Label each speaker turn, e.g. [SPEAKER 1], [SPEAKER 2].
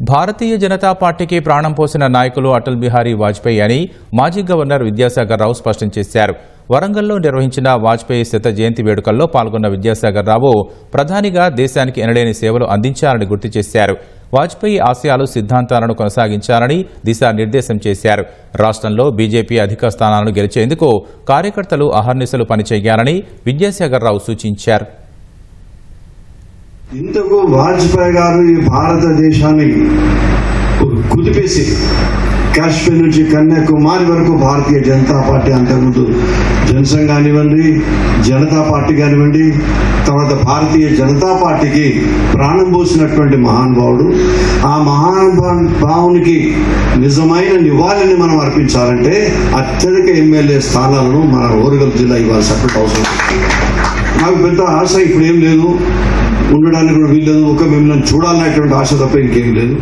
[SPEAKER 1] భారతీయ జనతా పార్టీకి ప్రాణం పోసిన నాయకులు అటల్ బిహారీ వాజ్పేయి అని మాజీ గవర్నర్ విద్యాసాగర్ రావు స్పష్టం చేశారు. వరంగల్లో నిర్వహించిన వాజ్పేయి శత జయంతి వేడుకల్లో పాల్గొన్న విద్యాసాగర్ రావు ప్రధానిగా దేశానికి ఎనలేని సేవలు అందించారని గుర్తు చేశారు. వాజ్పేయి ఆశయాలు సిద్ధాంతాలను కొనసాగించాలని దిశానిర్దేశం చేశారు. రాష్ట్రంలో బీజేపీ అధిక స్థానాలను గెలిచేందుకు కార్యకర్తలు అహర్నిశలు పనిచేయాలని విద్యాసాగర్ రావు సూచించారు.
[SPEAKER 2] ఇంతకు వాజ్పేయి గారు ఈ భారతదేశాన్ని కుదిపేసి కాశ్మీర్ నుంచి కన్యాకుమారి వరకు భారతీయ జనతా పార్టీ అంతకుముందు జనసంఘ్ కానివ్వండి జనతా పార్టీ కానివ్వండి తర్వాత భారతీయ జనతా పార్టీకి ప్రాణం పోసినటువంటి మహానుభావుడు. ఆ మహానుభావునికి నిజమైన నివాళిని మనం అర్పించాలంటే అత్యధిక ఎమ్మెల్యే స్థానాలను మన ఓరుగల్ జిల్లా ఇవ్వాల్సినటువంటి అవసరం. నాకు పెద్ద ఆశ ఇప్పుడు ఏం లేదు. ఉండడానికి కూడా వీల్లేదు. ఒక మిమ్మల్ని చూడాలనేటువంటి ఆశ తప్ప ఇంకేం లేదు.